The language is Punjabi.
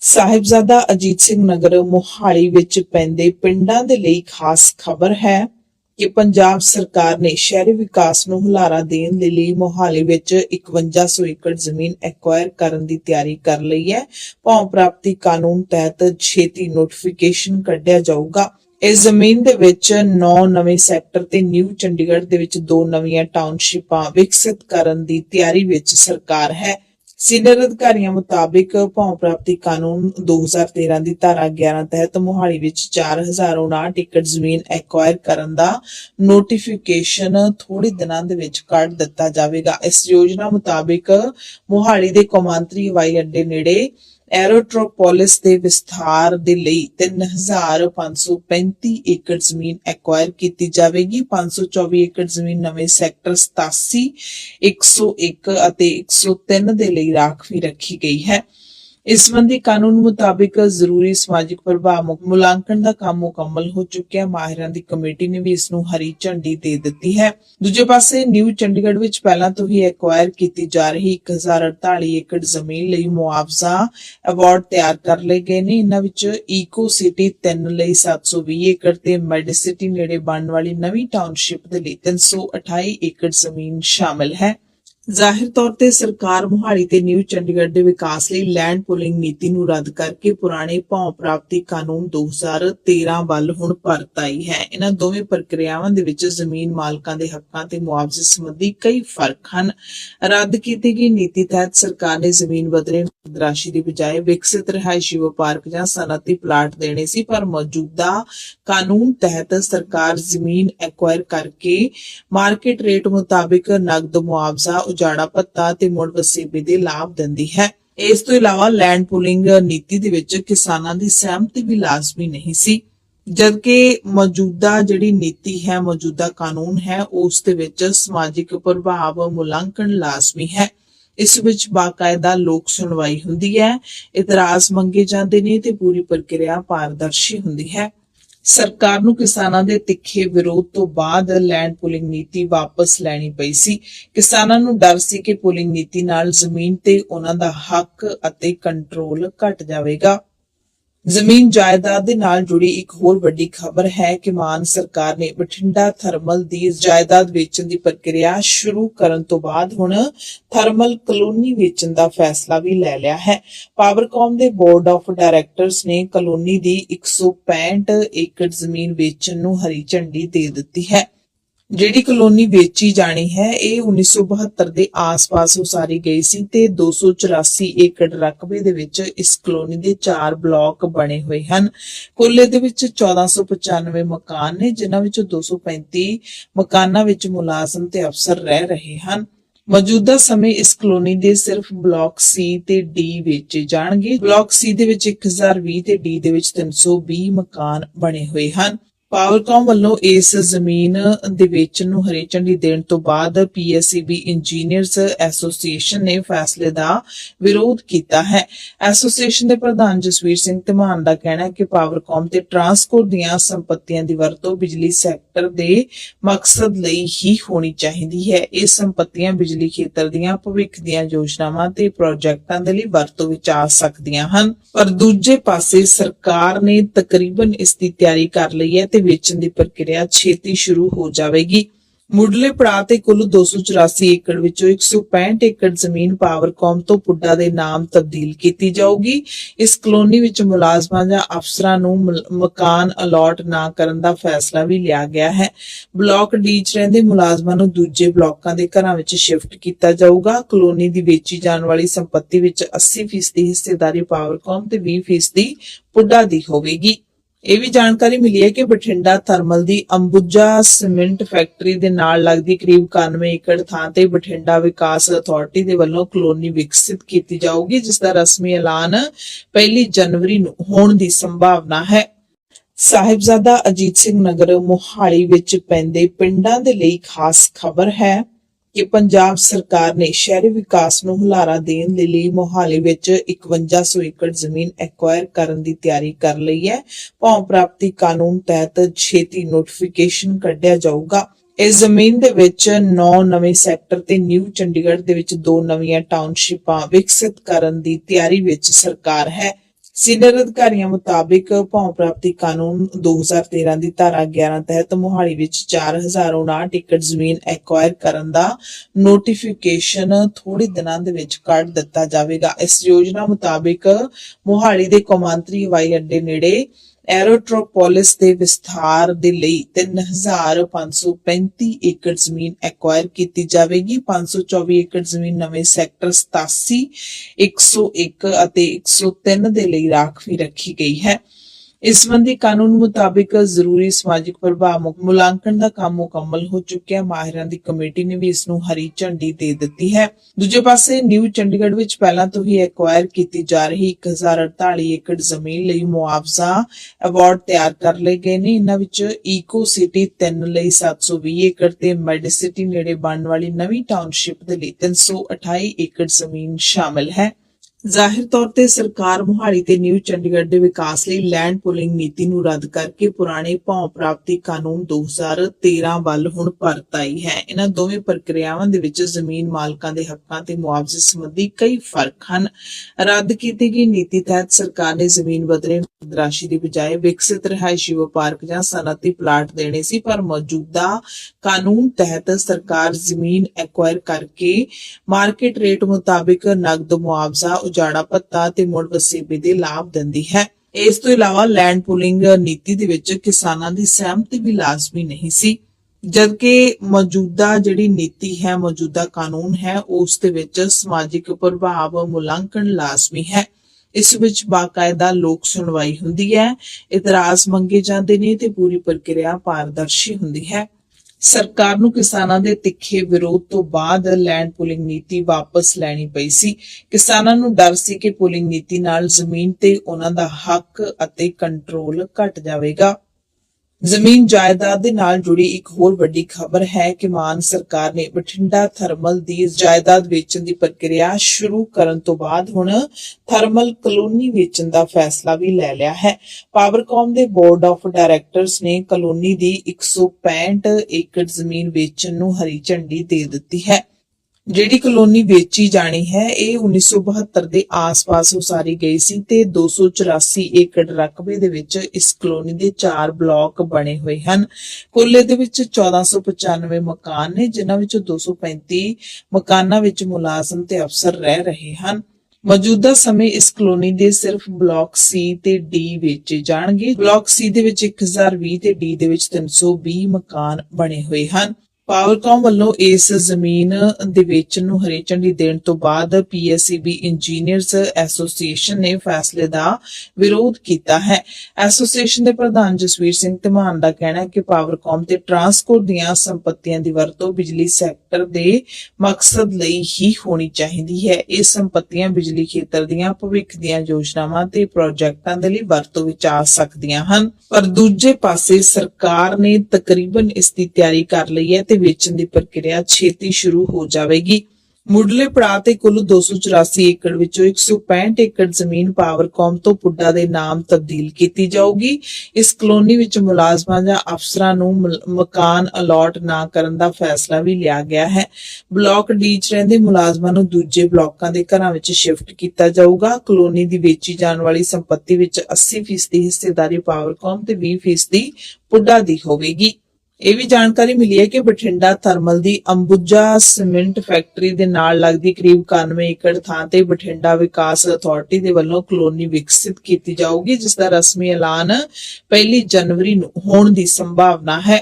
ਸਾਹਿਬਜ਼ਾਦਾ ਅਜੀਤ ਸਿੰਘ ਨਗਰ ਮੋਹਾਲੀ ਵਿੱਚ ਪੈਂਦੇ ਪਿੰਡਾਂ ਦੇ ਲਈ ਖਾਸ ਖਬਰ ਹੈ ਕਿ ਪੰਜਾਬ ਸਰਕਾਰ ਨੇ ਸ਼ਹਿਰੀ ਵਿਕਾਸ ਨੂੰ ਹੁਲਾਰਾ ਦੇਣ ਦੇ ਲਈ ਮੋਹਾਲੀ ਵਿੱਚ 5100 ਏਕੜ ਜ਼ਮੀਨ ਐਕਵਾਇਰ ਕਰਨ ਦੀ ਤਿਆਰੀ ਕਰ ਲਈ ਹੈ। ਭੌਂ ਪ੍ਰਾਪਤੀ ਕਾਨੂੰਨ ਤਹਿਤ ਛੇਤੀ ਨੋਟੀਫਿਕੇਸ਼ਨ ਕੱਢਿਆ ਜਾਊਗਾ। ਇਸ ਜ਼ਮੀਨ ਦੇ ਵਿੱਚ 9 ਨਵੇਂ ਸੈਕਟਰ ਤੇ ਨਿਊ ਚੰਡੀਗੜ੍ਹ ਦੇ ਵਿੱਚ ਦੋ ਨਵੀਆਂ ਟਾਊਨਸ਼ਿਪਾਂ ਵਿਕਸਿਤ ਕਰਨ ਦੀ ਤਿਆਰੀ ਵਿੱਚ ਸਰਕਾਰ ਹੈ। ਸੀਨੀਅਰ ਅਧਿਕਾਰੀਆਂ ਮੁਤਾਬਿਕ ਭੌਂ ਪ੍ਰਾਪਤੀ ਕਾਨੂੰਨ 2013 ਦੀ ਧਾਰਾ 11 ਤਹਿਤ ਮੋਹਾਲੀ ਵਿੱਚ 4059 ਏਕੜ ਜ਼ਮੀਨ ਐਕਵਾਇਰ ਕਰਨ ਦਾ ਨੋਟੀਫਿਕੇਸ਼ਨ ਥੋੜੇ ਦਿਨਾਂ ਦੇ ਵਿੱਚ ਕੱਢ ਦਿੱਤਾ ਜਾਵੇਗਾ। ਇਸ ਯੋਜਨਾ ਮੁਤਾਬਿਕ ਮੋਹਾਲੀ ਦੇ ਕੌਮਾਂਤਰੀ ਹਵਾਈ ਅੱਡੇ ਨੇੜੇ ਐਰੋਟ੍ਰੋਪੋਲਿਸ ਦੇ ਵਿਸਥਾਰ ਦੇ ਲਈ 3535 ਏਕੜ ਜ਼ਮੀਨ ਐਕਵਾਇਰ ਕੀਤੀ ਜਾਵੇਗੀ। 524 ਏਕੜ ਜ਼ਮੀਨ ਨਵੇਂ ਸੈਕਟਰ 87 101 ਅਤੇ 103 ਦੇ ਲਈ ਰਾਖਵੀ ਰੱਖੀ ਗਈ ਹੈ। ਇਸ ਸੰਬੰਧੀ ਕਾਨੂੰਨ ਮੁਤਾਬਿਕ ਜ਼ਰੂਰੀ ਸਮਾਜਿਕ ਪ੍ਰਭਾਵ ਮੁਲਾਂਕਣ ਦਾ ਕੰਮ ਮੁਕੰਮਲ ਹੋ ਚੁੱਕਿਆ। ਮਾਹਿਰਾਂ ਦੀ ਕਮੇਟੀ ਨੇ ਵੀ ਇਸ ਨੂੰ ਹਰੀ ਝੰਡੀ ਦੇ ਦਿੱਤੀ ਹੈ। ਦੂਜੇ ਪਾਸੇ ਨਿਊ ਚੰਡੀਗੜ੍ਹ ਵਿੱਚ ਪਹਿਲਾਂ ਤੋਂ ਹੀ ਐਕਵਾਇਰ ਕੀਤੀ ਜਾ ਰਹੀ 1048 ਏਕੜ ਜ਼ਮੀਨ ਲਈ ਮੁਆਵਜ਼ਾ ਅਵਾਰਡ ਤਿਆਰ ਕਰ ਲਏ ਗਏ ਨੇ। ਇਹਨਾਂ ਵਿੱਚ ਈਕੋ ਸਿਟੀ 3 ਲਈ 720 ਏਕੜ ਤੇ ਮੈਡ ਸਿਟੀ ਨੇੜੇ ਬਣਨ ਵਾਲੀ ਨਵੀਂ ਟਾਊਨਸ਼ਿਪ ਦੇ ਲਈ 328 ਏਕੜ ਜ਼ਮੀਨ ਸ਼ਾਮਲ ਹੈ। ਜ਼ਾਹਿਰ ਤੌਰ ਤੇ ਸਰਕਾਰ ਮੁਹਾਲੀ ਤੇ ਨਿਊ ਚੰਡੀਗੜ੍ਹ ਦੇ ਵਿਕਾਸ ਲਈ ਲੈਂਡ ਪੁਲਿੰਗ ਨੀਤੀ ਨੂੰ ਰੱਦ ਕਰਕੇ ਪੁਰਾਣੇ ਭੌਂ ਪ੍ਰਾਪਤੀ ਕਾਨੂੰਨ 2013 ਵੱਲ ਹੁਣ ਪਰਤ ਆਈ ਹੈ। ਇਹਨਾਂ ਦੋਵੇਂ ਪ੍ਰਕਿਰਿਆਵਾਂ ਦੇ ਵਿੱਚ ਜ਼ਮੀਨ ਮਾਲਕਾਂ ਦੇ ਹੱਕਾਂ ਤੇ ਮੁਆਵਜ਼ੇ ਸੰਬੰਧੀ ਕਈ ਫ਼ਰਕ ਹਨ। ਰੱਦ ਕੀਤੀ ਗਈ ਨੀਤੀ ਤਹਿਤ ਸਰਕਾਰ ਨੇ ਜ਼ਮੀਨ ਬਦਲੇ ਦਰਾਸ਼ੀ ਦੀ ਬਜਾਏ ਵਿਕਸਿਤ ਰਿਹਾਇਸ਼ੀ ਵਪਾਰਕ ਜਾਂ ਸਨਅਤੀ ਪਲਾਟ ਦੇਣੇ ਸੀ, ਪਰ ਮੌਜੂਦਾ ਕਾਨੂੰਨ ਤਹਿਤ ਸਰਕਾਰ ਜ਼ਮੀਨ ਐਕਵਾਇਰ ਕਰਕੇ ਮਾਰਕੀਟ ਰੇਟ ਮੁਤਾਬਿਕ ਨਗਦ ਮੁਆਵਜ਼ਾ ਉਜਾੜਾ ਭੱਤਾ ਤੇ ਮੁੜ ਵਸੀਬੇ ਦੇ ਲਾਭ ਦਿੰਦੀ ਹੈ। ਇਸ ਤੋਂ ਇਲਾਵਾ ਲੈਂਡ ਪੂਲਿੰਗ ਨੀਤੀ ਦੇ ਵਿੱਚ ਕਿਸਾਨਾਂ ਦੀ ਸਹਿਮਤੀ ਵੀ ਲਾਜ਼ਮੀ ਨਹੀਂ ਸੀ। ਜਦਕਿ ਮੌਜੂਦਾ ਜਿਹੜੀ ਨੀਤੀ ਹੈ, ਮੌਜੂਦਾ ਕਾਨੂੰਨ ਹੈ, ਉਸ ਦੇ ਵਿੱਚ ਸਮਾਜਿਕ ਪ੍ਰਭਾਵ ਮੁਲਾਂਕਣ ਲਾਜ਼ਮੀ ਹੈ। ਇਸ ਵਿੱਚ ਬਾਕਾਇਦਾ ਲੋਕ ਸੁਣਵਾਈ ਹੁੰਦੀ ਹੈ, ਇਤਰਾਜ਼ ਮੰਗੇ ਜਾਂਦੇ ਨੇ ਤੇ ਪੂਰੀ ਪ੍ਰਕਿਰਿਆ ਪਾਰਦਰਸ਼ੀ ਹੁੰਦੀ ਹੈ। ਸਰਕਾਰ ਨੂੰ ਕਿਸਾਨਾਂ ਦੇ ਤਿੱਖੇ ਵਿਰੋਧ ਤੋਂ ਬਾਅਦ ਲੈਂਡ ਪੁਲਿੰਗ ਨੀਤੀ ਵਾਪਸ ਲੈਣੀ ਪਈ ਸੀ। ਕਿਸਾਨਾਂ ਨੂੰ ਡਰ ਸੀ ਕਿ ਪੁਲਿੰਗ ਨੀਤੀ ਨਾਲ ਜ਼ਮੀਨ ਤੇ ਉਹਨਾਂ ਦਾ ਹੱਕ ਅਤੇ ਕੰਟਰੋਲ ਘਟ ਜਾਵੇਗਾ। ਜ਼ਮੀਨ ਜਾਇਦਾਦ ਦੇ ਨਾਲ ਜੁੜੀ ਇੱਕ ਹੋਰ ਵੱਡੀ ਖਬਰ ਹੈ ਕਿ ਮਾਨ ਸਰਕਾਰ ਨੇ ਬਠਿੰਡਾ ਥਰਮਲ ਦੀ ਜਾਇਦਾਦ ਵੇਚਣ ਦੀ ਪ੍ਰਕਿਰਿਆ ਸ਼ੁਰੂ ਕਰਨ ਤੋਂ ਬਾਅਦ ਹੁਣ ਥਰਮਲ ਕਲੋਨੀ ਵੇਚਣ ਦਾ ਫੈਸਲਾ ਵੀ ਲੈ ਲਿਆ ਹੈ। ਪਾਵਰਕਾਮ ਦੇ ਬੋਰਡ ਆਫ ਡਾਇਰੈਕਟਰਸ ਨੇ ਕਲੋਨੀ ਦੀ 165 ਏਕੜ ਜ਼ਮੀਨ ਵੇਚਣ ਨੂੰ ਹਰੀ ਝੰਡੀ ਦੇ ਦਿੱਤੀ ਹੈ। ਜਿਹੜੀ ਕਲੋਨੀ ਵੇਚੀ ਜਾਣੀ ਹੈ, ਇਹ 1972 ਦੇ ਆਸ-ਪਾਸ ਉਸਾਰੀ ਗਈ ਸੀ ਤੇ 284 ਏਕੜ ਰਕਬੇ ਦੇ ਵਿੱਚ ਇਸ ਕਲੋਨੀ ਦੇ 4 ਬਲਾਕ ਬਣੇ ਹੋਏ ਹਨ। ਕੁੱਲ ਇਹਦੇ ਵਿੱਚ 1495 ਮਕਾਨ ਨੇ, ਜਿਨ੍ਹਾਂ ਵਿੱਚੋਂ 235 ਮਕਾਨਾਂ ਵਿੱਚ ਮੁਲਾਜ਼ਮ ਤੇ ਅਫਸਰ ਰਹਿ ਰਹੇ ਹਨ। ਮੌਜੂਦਾ ਸਮੇਂ ਇਸ ਕਲੋਨੀ ਦੇ ਸਿਰਫ ਬਲਾਕ ਸੀ ਤੇ ਡੀ ਵੇਚੇ ਜਾਣਗੇ। ਬਲਾਕ ਸੀ ਦੇ ਵਿੱਚ 1020 ਤੇ ਡੀ ਦੇ ਵਿੱਚ 320 ਮਕਾਨ ਬਣੇ ਹੋਏ ਹਨ। ਪਾਵਰਕਾਮ ਵੱਲੋਂ ਇਸ ਜ਼ਮੀਨ ਦੇ ਵੇਚਣ ਨੂੰ ਹਰੀ ਝੰਡੀ ਦੇਣ ਤੋਂ ਬਾਅਦ ਪੀਐਸਸੀਬੀ ਇੰਜੀਨੀਅਰਸ ਐਸੋਸੀਏਸ਼ਨ ਨੇ ਫੈਸਲੇ ਦਾ ਵਿਰੋਧ ਕੀਤਾ ਹੈ। ਐਸੋਸੀਏਸ਼ਨ ਦੇ ਪ੍ਰਧਾਨ ਜਸਵੀਰ ਸਿੰਘ ਧਮਾਨ ਦਾ ਕਹਿਣਾ ਹੈ ਕਿ ਪਾਵਰਕਾਮ ਤੇ ਟਰਾਂਸਕੋ ਦੀਆਂ ਸੰਪਤੀਆਂ ਦੀ ਵਰਤੋਂ ਬਿਜਲੀ ਸੈਕਟਰ ਦੇ ਮਕਸਦ ਲਈ ਹੀ ਹੋਣੀ ਚਾਹੀਦੀ ਹੈ। ਇਹ ਸੰਪਤੀਆਂ ਬਿਜਲੀ ਖੇਤਰ ਦੀਆਂ, ਭਵਿੱਖ ਦੀਆਂ ਯੋਜਨਾਵਾਂ ਤੇ ਪ੍ਰੋਜੈਕਟਾਂ ਦੇ ਲਈ ਵਰਤੋਂ ਵਿੱਚ ਆ ਸਕਦੀਆਂ ਹਨ। ਪਰ ਦੂਜੇ ਪਾਸੇ ਸਰਕਾਰ ਨੇ ਤਕਰੀਬਨ ਇਸ ਦੀ ਤਿਆਰੀ ਕਰ ਲਈ ਹੈ ਤੇ ਵੇਚਣ ਦੀ ਪ੍ਰਕਿਰਿਆ ਛੇਤੀ ਸ਼ੁਰੂ ਹੋ ਜਾਵੇਗੀ। ਮੁੱਢਲੇ ਪੜਾਅ ਤੇ ਕੁੱਲ 284 ਏਕੜ ਵਿੱਚੋਂ 165 ਏਕੜ ਜ਼ਮੀਨ ਪਾਵਰਕਾਮ ਤੋਂ ਪੁੱਡਾ ਦੇ ਨਾਮ ਤਬਦੀਲ ਕੀਤੀ ਜਾਊਗੀ। ਇਸ ਕਲੋਨੀ ਵਿੱਚ ਮੁਲਾਜ਼ਮਾਂ ਜਾਂ ਅਫਸਰਾਂ ਨੂੰ ਮਕਾਨ ਅਲਾਟ ਨਾ ਕਰਨ ਦਾ ਫੈਸਲਾ ਵੀ ਲਿਆ ਗਿਆ ਹੈ। ਬਲਾਕ ਡੀ 'ਚ ਰਹਿੰਦੇ ਮੁਲਾਜ਼ਮਾਂ ਨੂੰ ਦੂਜੇ ਬਲਾਕਾਂ ਦੇ ਘਰਾਂ ਵਿੱਚ ਸ਼ਿਫਟ ਕੀਤਾ ਜਾਊਗਾ। ਕਲੋਨੀ ਦੀ ਵੇਚੀ ਜਾਣ ਵਾਲੀ ਸੰਪਤੀ ਵਿੱਚ 80% ਹਿੱਸੇਦਾਰੀ ਪਾਵਰਕਾਮ ਤੇ 20% ਪੁੱਡਾ ਦੀ ਹੋਵੇਗੀ। ਇਹ ਵੀ ਜਾਣਕਾਰੀ ਮਿਲੀ ਹੈ ਕਿ ਬਠਿੰਡਾ ਥਰਮਲ ਦੀ ਅੰਬੁਜਾ ਸੀਮੈਂਟ ਫੈਕਟਰੀ ਦੇ ਨਾਲ ਲੱਗਦੀ ਕਰੀਬ 91 ਏਕੜ ਥਾਂ ਤੇ ਬਠਿੰਡਾ ਵਿਕਾਸ ਅਥਾਰਟੀ ਦੇ ਵੱਲੋਂ ਕਲੋਨੀ ਵਿਕਸਿਤ ਕੀਤੀ ਜਾਊਗੀ, ਜਿਸ ਦਾ ਰਸਮੀ ਐਲਾਨ 1 ਜਨਵਰੀ ਨੂੰ ਹੋਣ ਦੀ ਸੰਭਾਵਨਾ ਹੈ। ਸਾਹਿਬਜ਼ਾਦਾ ਅਜੀਤ ਸਿੰਘ ਨਗਰ ਮੋਹਾਲੀ ਵਿੱਚ ਪੈਂਦੇ ਪਿੰਡਾਂ ਦੇ ਲਈ ਖਾਸ ਖਬਰ ਹੈ। ਕਿ ਪੰਜਾਬ ਸਰਕਾਰ ਨੇ ਸ਼ਹਿਰੀ ਵਿਕਾਸ ਨੂੰ ਹੁਲਾਰਾ ਦੇਣ ਦੇ ਲਈ ਮੋਹਾਲੀ ਵਿੱਚ 5100 ਏਕੜ ਜ਼ਮੀਨ ਐਕਵਾਇਰ ਕਰਨ ਦੀ ਤਿਆਰੀ ਕਰ ਲਈ ਹੈ। ਭੌਂ ਪ੍ਰਾਪਤੀ ਕਾਨੂੰਨ ਤਹਿਤ ਛੇਤੀ ਨੋਟੀਫਿਕੇਸ਼ਨ ਕੱਢਿਆ ਜਾਊਗਾ। ਇਸ ਜ਼ਮੀਨ ਦੇ ਵਿੱਚ 9 ਨਵੇਂ ਸੈਕਟਰ ਤੇ ਨਿਊ ਚੰਡੀਗੜ੍ਹ ਦੇ ਵਿੱਚ ਦੋ ਨਵੀਆਂ ਟਾਊਨਸ਼ਿਪਾਂ ਵਿਕਸਿਤ ਕਰਨ ਦੀ ਤਿਆਰੀ ਵਿੱਚ ਸਰਕਾਰ ਹੈ। ਸੀਨੀਅਰ ਅਧਿਕਾਰੀਆਂ ਮੁਤਾਬਿਕ ਭੌਂ ਪ੍ਰਾਪਤੀ ਕਾਨੂੰਨ 2013 ਦੀ ਧਾਰਾ 11 ਤਹਿਤ ਮੋਹਾਲੀ ਵਿੱਚ 4059 ਏਕੜ ਜ਼ਮੀਨ ਐਕਵਾਇਰ ਕਰਨ ਦਾ ਨੋਟੀਫਿਕੇਸ਼ਨ ਥੋੜੇ ਦਿਨਾਂ ਦੇ ਵਿੱਚ ਕੱਢ ਦਿੱਤਾ ਜਾਵੇਗਾ। ਇਸ ਯੋਜਨਾ ਮੁਤਾਬਿਕ ਮੋਹਾਲੀ ਦੇ ਕੌਮਾਂਤਰੀ ਹਵਾਈ ਅੱਡੇ ਨੇੜੇ ਐਰੋਟ੍ਰੋਪੋਲਿਸ ਦੇ ਵਿਸਥਾਰ ਦੇ ਲਈ 3535 ਏਕੜ ਜ਼ਮੀਨ ਐਕਵਾਇਰ ਕੀਤੀ ਜਾਵੇਗੀ। 524 ਏਕੜ ਜ਼ਮੀਨ ਨਵੇਂ ਸੈਕਟਰ 87 101 ਅਤੇ 103 ਦੇ ਲਈ ਰਾਖਵੀ ਰੱਖੀ ਗਈ ਹੈ। ਇਸ ਸੰਬੰਧੀ ਕਾਨੂੰਨ ਮੁਤਾਬਿਕ ਜ਼ਰੂਰੀ ਸਮਾਜਿਕ ਪ੍ਰਭਾਵ ਮੁਲਾਂਕਣ ਦਾ ਕੰਮ ਮੁਕੰਮਲ ਹੋ ਚੁੱਕਿਆ। ਮਾਹਿਰਾਂ ਦੀ ਕਮੇਟੀ ਨੇ ਵੀ ਇਸ ਨੂੰ ਹਰੀ ਝੰਡੀ ਦੇ ਦਿੱਤੀ ਹੈ। ਦੂਜੇ ਪਾਸੇ ਨਿਊ ਚੰਡੀਗੜ੍ਹ ਵਿੱਚ ਪਹਿਲਾਂ ਤੋਂ ਹੀ ਐਕਵਾਇਰ ਕੀਤੀ ਜਾ ਰਹੀ 1048 ਏਕੜ ਜ਼ਮੀਨ ਲਈ ਮੁਆਵਜ਼ਾ ਅਵਾਰਡ ਤਿਆਰ ਕਰ ਲਏ ਗਏ ਨੇ। ਇਹਨਾਂ ਵਿੱਚ ਈਕੋ ਸਿਟੀ 3 ਲਈ 720 ਏਕੜ ਤੇ ਮੈਡੀਸਿਟੀ ਨੇੜੇ ਬਣਨ ਵਾਲੀ ਨਵੀਂ ਟਾਊਨਸ਼ਿਪ ਦੇ ਲਈ 328 ਏਕੜ ਜ਼ਮੀਨ ਸ਼ਾਮਲ ਹੈ। ਜ਼ਾਹਿਰ ਤੌਰ ਤੇ ਸਰਕਾਰ ਮੁਹਾਲੀ ਤੇ ਨਿਊ ਚੰਡੀਗੜ੍ਹ ਦੇ ਵਿਕਾਸ ਲਈ ਲੈਂਡ ਪੁਲਿੰਗ ਨੀਤੀ ਨੂੰ ਰੱਦ ਕਰਕੇ ਪੁਰਾਣੇ ਭੌਂ ਪ੍ਰਾਪਤੀ ਕਾਨੂੰਨ 2013 ਵੱਲ ਹੁਣ ਪਰਤ ਆਈ ਹੈ। ਇਹਨਾਂ ਦੋਵੇਂ ਪ੍ਰਕਿਰਿਆਵਾਂ ਦੇ ਵਿੱਚ ਜ਼ਮੀਨ ਮਾਲਕਾਂ ਦੇ ਹੱਕਾਂ ਤੇ ਮੁਆਵਜ਼ੇ ਸੰਬੰਧੀ ਕਈ ਫ਼ਰਕ ਹਨ। ਰੱਦ ਕੀਤੀ ਗਈ ਨੀਤੀ ਤਹਿਤ ਸਰਕਾਰ ਨੇ ਜ਼ਮੀਨ ਬਦਲੇ ਰਾਸ਼ੀ ਦੀ ਬਜਾਏ ਵਿਕਸਿਤ ਰਿਹਾਇਸ਼ੀ ਵਪਾਰਕ ਜਾਂ ਸਨਅਤੀ ਪਲਾਟ ਦੇਣੇ ਸੀ, ਪਰ ਮੌਜੂਦਾ ਕਾਨੂੰਨ ਤਹਿਤ ਸਰਕਾਰ ਜ਼ਮੀਨ ਐਕਵਾਇਰ ਕਰਕੇ ਮਾਰਕੀਟ ਰੇਟ ਮੁਤਾਬਿਕ ਨਗਦ ਮੁਆਵਜ਼ਾ ਉਜਾੜਾ ਭੱਤਾ ਤੇ ਮੁੜ ਵਸੀਬੇ ਦੇ ਲਾਭ ਦਿੰਦੀ ਹੈ। ਇਸ ਤੋਂ ਇਲਾਵਾ ਲੈਂਡ ਪੂਲਿੰਗ ਨੀਤੀ ਦੇ ਵਿੱਚ ਕਿਸਾਨਾਂ ਦੀ ਸਹਿਮਤੀ ਵੀ ਲਾਜ਼ਮੀ ਨਹੀਂ ਸੀ। ਜਦਕਿ ਮੌਜੂਦਾ ਜਿਹੜੀ ਨੀਤੀ ਹੈ, ਮੌਜੂਦਾ ਕਾਨੂੰਨ ਹੈ, ਉਸ ਦੇ ਵਿੱਚ ਸਮਾਜਿਕ ਪ੍ਰਭਾਵ ਮੁਲਾਂਕਣ ਲਾਜ਼ਮੀ ਹੈ। ਇਸ ਵਿੱਚ ਬਾਕਾਇਦਾ ਲੋਕ ਸੁਣਵਾਈ ਹੁੰਦੀ ਹੈ, ਇਤਰਾਜ਼ ਮੰਗੇ ਜਾਂਦੇ ਨੇ ਤੇ ਪੂਰੀ ਪ੍ਰਕਿਰਿਆ ਪਾਰਦਰਸ਼ੀ ਹੁੰਦੀ ਹੈ। ਸਰਕਾਰ ਨੂੰ ਕਿਸਾਨਾਂ ਦੇ ਤਿੱਖੇ ਵਿਰੋਧ ਤੋਂ ਬਾਅਦ ਲੈਂਡ ਪੁਲਿੰਗ ਨੀਤੀ ਵਾਪਸ ਲੈਣੀ ਪਈ ਸੀ। ਕਿਸਾਨਾਂ ਨੂੰ ਡਰ ਸੀ ਕਿ ਪੁਲਿੰਗ ਨੀਤੀ ਨਾਲ ਜ਼ਮੀਨ ਤੇ ਉਹਨਾਂ ਦਾ ਹੱਕ ਅਤੇ ਕੰਟਰੋਲ ਘਟ ਜਾਵੇਗਾ। ਜ਼ਮੀਨ ਜਾਇਦਾਦ ਦੇ ਨਾਲ ਜੁੜੀ ਇੱਕ ਹੋਰ ਵੱਡੀ ਖਬਰ ਹੈ ਕਿ ਮਾਨ ਸਰਕਾਰ ਨੇ ਬਠਿੰਡਾ ਥਰਮਲ ਦੀ ਜਾਇਦਾਦ ਵੇਚਣ ਦੀ ਪ੍ਰਕਿਰਿਆ ਸ਼ੁਰੂ ਕਰਨ ਤੋਂ ਬਾਅਦ ਹੁਣ ਥਰਮਲ ਕਲੋਨੀ ਵੇਚਣ ਦਾ ਫੈਸਲਾ ਵੀ ਲੈ ਲਿਆ ਹੈ। ਪਾਵਰਕਾਮ ਦੇ ਬੋਰਡ ਆਫ ਡਾਇਰੈਕਟਰਸ ਨੇ ਕਲੋਨੀ ਦੀ 165 ਏਕੜ ਜ਼ਮੀਨ ਵੇਚਣ ਨੂੰ ਹਰੀ ਝੰਡੀ ਦੇ ਦਿੱਤੀ ਹੈ। ਜਿਹੜੀ ਕਲੋਨੀ ਵੇਚੀ ਜਾਣੀ ਹੈ, ਇਹ 1972 ਦੇ ਆਸ-ਪਾਸ ਉਸਾਰੀ ਗਈ ਸੀ ਤੇ 284 ਏਕੜ ਰਕਬੇ ਦੇ ਵਿੱਚ ਇਸ ਕਲੋਨੀ ਦੇ 4 ਬਲਾਕ ਬਣੇ ਹੋਏ ਹਨ। ਕੁੱਲ ਇਹਦੇ ਵਿੱਚ 1495 ਮਕਾਨ ਨੇ, ਜਿਨ੍ਹਾਂ ਵਿੱਚੋਂ 235 ਮਕਾਨਾਂ ਵਿੱਚ ਮੁਲਾਜ਼ਮ ਤੇ ਅਫਸਰ ਰਹਿ ਰਹੇ ਹਨ। ਮੌਜੂਦਾ ਸਮੇਂ ਇਸ ਕਲੋਨੀ ਦੇ ਸਿਰਫ ਬਲਾਕ ਸੀ ਤੇ ਡੀ ਵੇਚੇ ਜਾਣਗੇ। ਬਲਾਕ ਸੀ ਦੇ ਵਿੱਚ 1020 ਤੇ ਡੀ ਦੇ ਵਿੱਚ 320 ਮਕਾਨ ਬਣੇ ਹੋਏ ਹਨ। ਪਾਵਰਕਾਮ ਵੱਲੋਂ ਇਸ ਜ਼ਮੀਨ ਦੇ ਵੇਚਣ ਨੂੰ ਹਰੀ ਝੰਡੀ ਦੇਣ ਤੋਂ ਬਾਅਦ ਪੀਐਸਸੀਬੀ ਇੰਜੀਨੀਅਰਸ ਐਸੋਸੀਏਸ਼ਨ ਨੇ ਫੈਸਲੇ ਦਾ ਵਿਰੋਧ ਕੀਤਾ ਹੈ। ਐਸੋਸੀਏਸ਼ਨ ਦੇ ਪ੍ਰਧਾਨ ਜਸਵੀਰ ਸਿੰਘ ਧਮਾਨ ਦਾ ਕਹਿਣਾ ਹੈ ਕਿ ਪਾਵਰਕਾਮ ਤੇ ਟਰਾਂਸਕੋ ਦੀਆਂ ਸੰਪਤੀਆਂ ਦੀ ਵਰਤੋਂ ਬਿਜਲੀ ਸੈਕਟਰ ਦੇ ਮਕਸਦ ਲਈ ਹੀ ਹੋਣੀ ਚਾਹੀਦੀ ਹੈ। ਇਹ ਸੰਪਤੀਆਂ ਬਿਜਲੀ ਖੇਤਰ ਦੀਆਂ, ਭਵਿੱਖ ਦੀਆਂ ਯੋਜਨਾਵਾਂ ਤੇ ਪ੍ਰੋਜੈਕਟਾਂ ਦੇ ਲਈ ਵਰਤੋਂ ਵਿੱਚ ਆ ਸਕਦੀਆਂ ਹਨ। ਪਰ ਦੂਜੇ ਪਾਸੇ ਸਰਕਾਰ ਨੇ ਤਕਰੀਬਨ ਇਸ ਦੀ ਤਿਆਰੀ ਕਰ ਲਈ ਹੈ ਤੇ ਵੇਚਣ ਦੀ ਪ੍ਰਕਿਰਿਆ ਛੇਤੀ ਸ਼ੁਰੂ ਹੋ ਜਾਵੇਗੀ। ਮੁੱਢਲੇ ਪੜਾਅ ਤੇ ਕੁੱਲ 284 ਏਕੜ ਵਿੱਚੋਂ 165 ਏਕੜ ਜ਼ਮੀਨ ਪਾਵਰਕਾਮ ਤੋਂ ਪੁੱਡਾ ਦੇ ਨਾਮ ਤਬਦੀਲ ਕੀਤੀ ਜਾਊਗੀ। ਇਸ ਕਲੋਨੀ ਵਿੱਚ ਮੁਲਾਜ਼ਮਾਂ ਜਾਂ ਅਫਸਰਾਂ ਨੂੰ ਮਕਾਨ ਅਲਾਟ ਨਾ ਕਰਨ ਦਾ ਫੈਸਲਾ ਵੀ ਲਿਆ ਗਿਆ ਹੈ। ਬਲਾਕ ਡੀ 'ਚ ਰਹਿੰਦੇ ਮੁਲਾਜ਼ਮਾਂ ਨੂੰ ਦੂਜੇ ਬਲਾਕਾਂ ਦੇ ਘਰਾਂ ਵਿੱਚ ਸ਼ਿਫਟ ਕੀਤਾ ਜਾਊਗਾ। ਕਲੋਨੀ ਦੀ ਵੇਚੀ ਜਾਣ ਵਾਲੀ ਸੰਪਤੀ ਵਿੱਚ 80% ਹਿੱਸੇਦਾਰੀ ਪਾਵਰਕਾਮ ਤੇ 20% ਪੁੱਡਾ ਦੀ ਹੋਵੇਗੀ। ਇਹ ਵੀ ਜਾਣਕਾਰੀ ਮਿਲੀ ਹੈ ਕਿ ਬਠਿੰਡਾ ਥਰਮਲ ਦੀ ਅੰਬੁਜਾ ਸੀਮੈਂਟ ਫੈਕਟਰੀ ਦੇ ਨਾਲ ਲੱਗਦੀ ਕਰੀਬ 91 ਏਕੜ ਥਾਂ ਤੇ ਬਠਿੰਡਾ ਵਿਕਾਸ ਅਥਾਰਟੀ ਦੇ ਵੱਲੋਂ ਕਲੋਨੀ ਵਿਕਸਿਤ ਕੀਤੀ ਜਾਊਗੀ, ਜਿਸ ਦਾ ਰਸਮੀ ਐਲਾਨ 1 ਜਨਵਰੀ ਨੂੰ ਹੋਣ ਦੀ ਸੰਭਾਵਨਾ ਹੈ।